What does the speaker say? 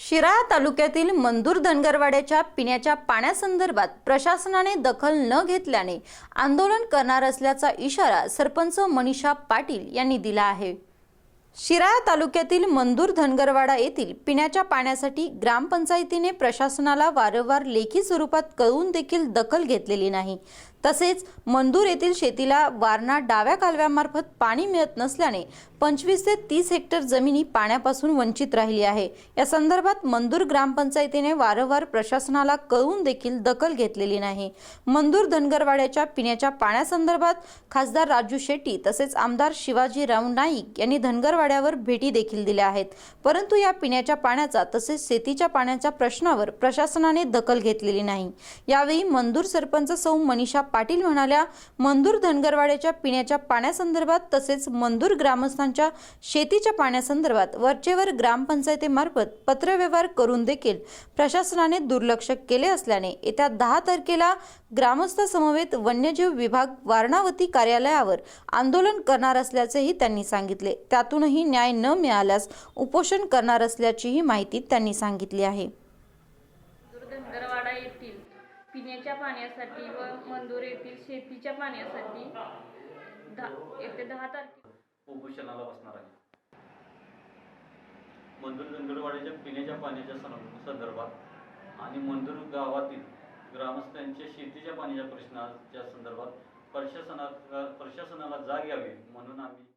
शिराळा तालुक्यातील मंदूर धनगरवाड्याच्या पिण्याच्या पाण्यासंदर्भात प्रशासनाने दखल न घेतल्याने आंदोलन करणार असल्याचा इशारा सरपंच मनीषा पाटील यांनी दिला आहे. शिराळा तालुक्यातील मंदूर धनगरवाडा येथील पिण्याच्या पाण्यासाठी ग्रामपंचायतीने प्रशासनाला वारंवार लेखी स्वरूपात कळवून देखील दखल घेतलेली नाही. तसेच मंदूर येथील शेतीला वारणा डाव्या कालव्यामार्फत पाणी मिळत नसल्याने पंचवीस ते तीस हेक्टर जमिनी पाण्यापासून वंचित राहिली आहे. या संदर्भात मंदूर ग्रामपंचायतीने वारंवार प्रशासनाला कळवून देखील दखल घेतलेली नाही. मंदूर धनगरवाड्याच्या पिण्याच्या पाण्यासंदर्भात खासदार राजू शेट्टी तसेच आमदार शिवाजीराव नाईक यांनी धनगर धनगरवाड्यावर भेटी देखील दिल्या आहेत. परंतु या पिण्याच्या पाण्याचा तसेच शेतीच्या पाण्याच्या प्रश्नावर प्रशासनाने दखल घेतलेली नाही. यावेळी मंदूर सरपंच सौ मनीषा पाटील म्हणाल्या मंदूर धनगरवाड्याच्या पिण्याच्या पाण्यासंदर्भात तसेच मंदूर ग्रामस्थांच्या शेतीच्या पाण्यासंदर्भात वरचेवर ग्रामपंचायतीमार्फत पत्रव्यवहार करून देखील प्रशासनाने दुर्लक्ष केले असल्याने येत्या दहा तारखेला ग्रामस्थासमवेत वन्यजीव विभाग वारणावती कार्यालयावर आंदोलन करणार असल्याचेही त्यांनी सांगितले. त्यातूनही न्याय न मिळाल्यास उपोषण करणार असल्याचीही माहिती त्यांनी सांगितली आहे. येथील पिण्याच्या पाण्यासाठी व मंदूर येथील शेतीच्या पाण्यासाठी येते दहा तारखे उपोषणाला बसणार आहे. मंदूर धनगरवाड्याच्या पिण्याच्या पाण्याच्या सं- संदर्भात आणि मंदूर गावातील ग्रामस्थांच्या शेतीच्या पाण्याच्या प्रश्नाच्या संदर्भात प्रशासनात प्रशासनाला जाग यावी म्हणून आम्ही